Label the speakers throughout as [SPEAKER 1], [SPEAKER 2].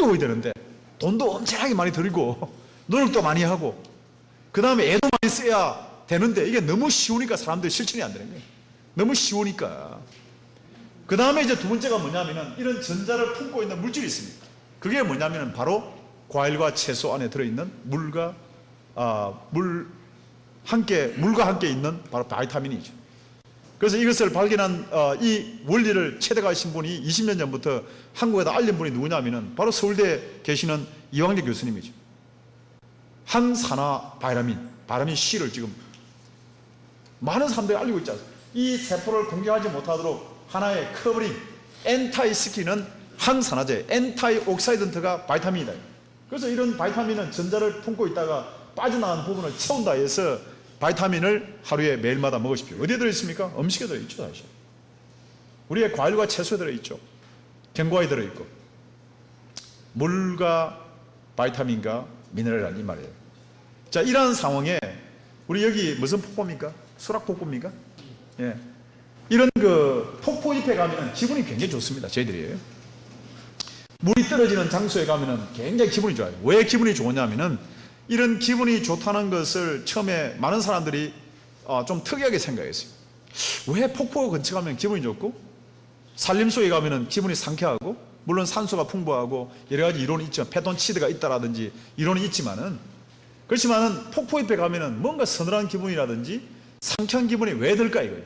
[SPEAKER 1] 어려워야 되는데 돈도 엄청나게 많이 들고 노력도 많이 하고 그 다음에 애도 많이 써야 되는데 이게 너무 쉬우니까 사람들이 실천이 안 되는 거예요. 너무 쉬우니까. 그 다음에 이제 두 번째가 뭐냐면은 이런 전자를 품고 있는 물질이 있습니다. 그게 뭐냐면은 바로 과일과 채소 안에 들어있는 물과 아, 물 함께 물과 함께 있는 바로 바이타민이죠. 그래서 이것을 발견한 어, 이 원리를 체득하신 분이 20년 전부터 한국에다 알린 분이 누구냐면은 바로 서울대에 계시는 이광재 교수님이죠. 항산화 바이라민, 바이라민 C를 지금 많은 사람들이 알리고 있지 않습니까? 이 세포를 공격하지 못하도록 하나의 커버링, 엔타이 스키는 항산화제, 엔타이 옥사이던트가 바이타민이다. 그래서 이런 바이타민은 전자를 품고 있다가 빠져나간 부분을 채운다 해서 바이타민을 하루에 매일마다 먹으십시오. 어디에 들어있습니까? 음식에 들어있죠, 사실. 우리의 과일과 채소에 들어있죠. 견과에 들어있고. 물과 바이타민과 미네랄이란 이 말이에요. 자, 이러한 상황에 우리 여기 무슨 폭포입니까? 수락 폭포입니까? 예. 이런 그 폭포 잎에 가면은 기분이 굉장히 좋습니다. 저희들이. 물이 떨어지는 장소에 가면은 굉장히 기분이 좋아요. 왜 기분이 좋으냐면은 이런 기분이 좋다는 것을 처음에 많은 사람들이 어, 좀 특이하게 생각했어요. 왜 폭포 근처 가면 기분이 좋고 산림소에 가면은 기분이 상쾌하고 물론 산소가 풍부하고 여러 가지 이론이 있죠. 페톤치드가 있다라든지 이론이 있지만은 그렇지만은 폭포 옆에 가면은 뭔가 서늘한 기분이라든지 상쾌한 기분이 왜 들까 이거예요.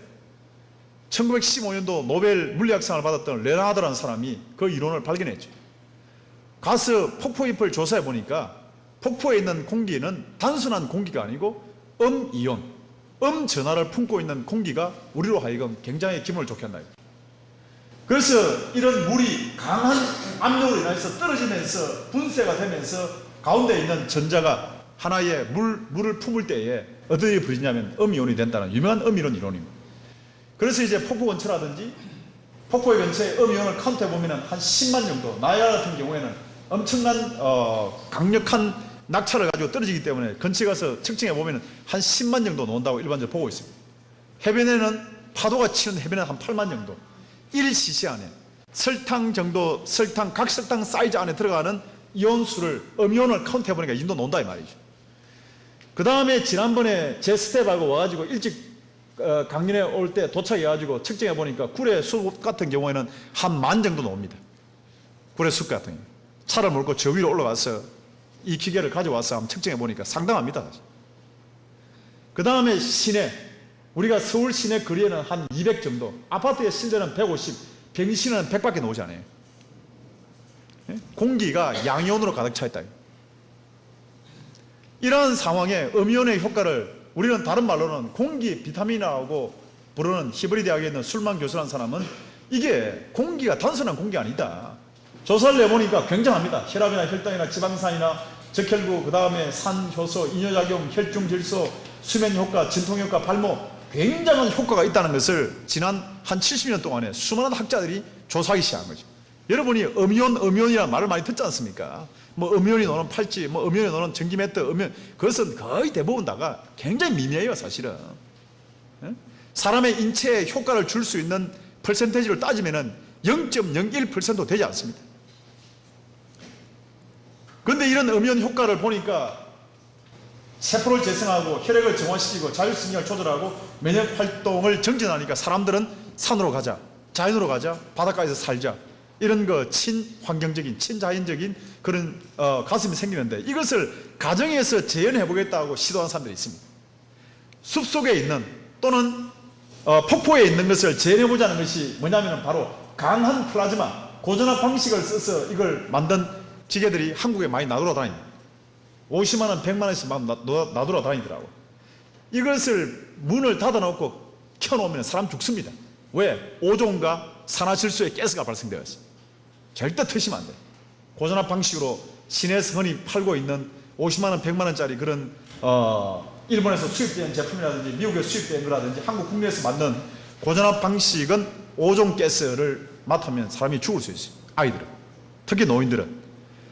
[SPEAKER 1] 1915년도 노벨 물리학상을 받았던 레나드라는 사람이 그 이론을 발견했죠. 가스 폭포 잎을 조사해 보니까 폭포에 있는 공기는 단순한 공기가 아니고 음이온, 음 전하를 품고 있는 공기가 우리로 하여금 굉장히 기분을 좋게 한다. 그래서 이런 물이 강한 압력으로 인해서 떨어지면서 분쇄가 되면서 가운데 있는 전자가 하나의 물, 물을 품을 때에 어디에 부딪냐면 음이온이 된다는 유명한 음이론 이론입니다. 그래서 이제 폭포 근처라든지 폭포의 근처에 음이온을 카운트해 보면 한 10만 정도, 나이아 같은 경우에는 엄청난 어, 강력한 낙차를 가지고 떨어지기 때문에 근처에 가서 측정해 보면 한 10만 정도 나온다고 일반적으로 보고 있습니다. 해변에는 파도가 치는 해변에 한 8만 정도. 1cc 안에 설탕 정도, 설탕, 각 설탕 사이즈 안에 들어가는 이온수를, 음이온을 카운트해 보니까 이 정도 논다 이 말이죠. 그 다음에 지난번에 제 스텝하고 와가지고 일찍 어, 강연에 올 때 도착해가지고 측정해 보니까 굴의 숲 같은 경우에는 한 만 정도 나옵니다. 굴의 숲 같은 경우. 차를 몰고 저 위로 올라가서 이 기계를 가져와서 한번 측정해 보니까 상당합니다. 그 다음에 시내, 우리가 서울 시내 거리에는 한 200 정도, 아파트의 실내는 150, 병시는 100밖에 나오지 않아요. 예? 공기가 양이온으로 가득 차 있다. 이러한 상황에 음이온의 효과를 우리는 다른 말로는 공기 비타민이라고 부르는 히브리 대학에 있는 술만 교수라는 사람은 이게 공기가 단순한 공기 아니다. 조사를 내보니까 굉장합니다. 혈압이나 혈당이나 지방산이나 적혈구, 그 다음에 산, 효소, 이뇨작용, 혈중 질소, 수면 효과, 진통 효과, 발모 굉장한 효과가 있다는 것을 지난 한 70년 동안에 수많은 학자들이 조사하기 시작한 거죠. 여러분이 음이온, 음이온이라는 말을 많이 듣지 않습니까? 뭐 음이온이 노는 팔찌, 뭐 음이온이 노는 전기매트, 음이온 그것은 거의 대부분 다가 굉장히 미미해요, 사실은. 예? 사람의 인체에 효과를 줄 수 있는 퍼센테이지를 따지면 은 0.01% 되지 않습니다. 그런데 이런 음이온 효과를 보니까 세포를 재생하고 혈액을 정화시키고 자율신경을 조절하고 면역 활동을 정진하니까 사람들은 산으로 가자, 자연으로 가자, 바닷가에서 살자 이런 그 친환경적인 친자연적인 그런 어, 가슴이 생기는데 이것을 가정에서 재현해 보겠다고 시도한 사람들이 있습니다. 숲 속에 있는 또는 어, 폭포에 있는 것을 재현해 보자는 것이 뭐냐면 바로 강한 플라즈마 고전압 방식을 써서 이걸 만든 기계들이 한국에 많이 나돌아다닙니다. 50만 원, 100만 원씩 막 나돌아다니더라고. 이것을 문을 닫아놓고 켜놓으면 사람 죽습니다. 왜? 오존과 산화질소에 가스가 발생되어 있어요. 절대 터시면 안 돼. 고전압 방식으로 시내에서 흔히 팔고 있는 50만 원, 100만 원짜리 그런 어, 일본에서 수입된 제품이라든지 미국에 수입된 거라든지 한국 국내에서 만든 고전압 방식은 오존 가스를 맡으면 사람이 죽을 수 있어요. 아이들은. 특히 노인들은.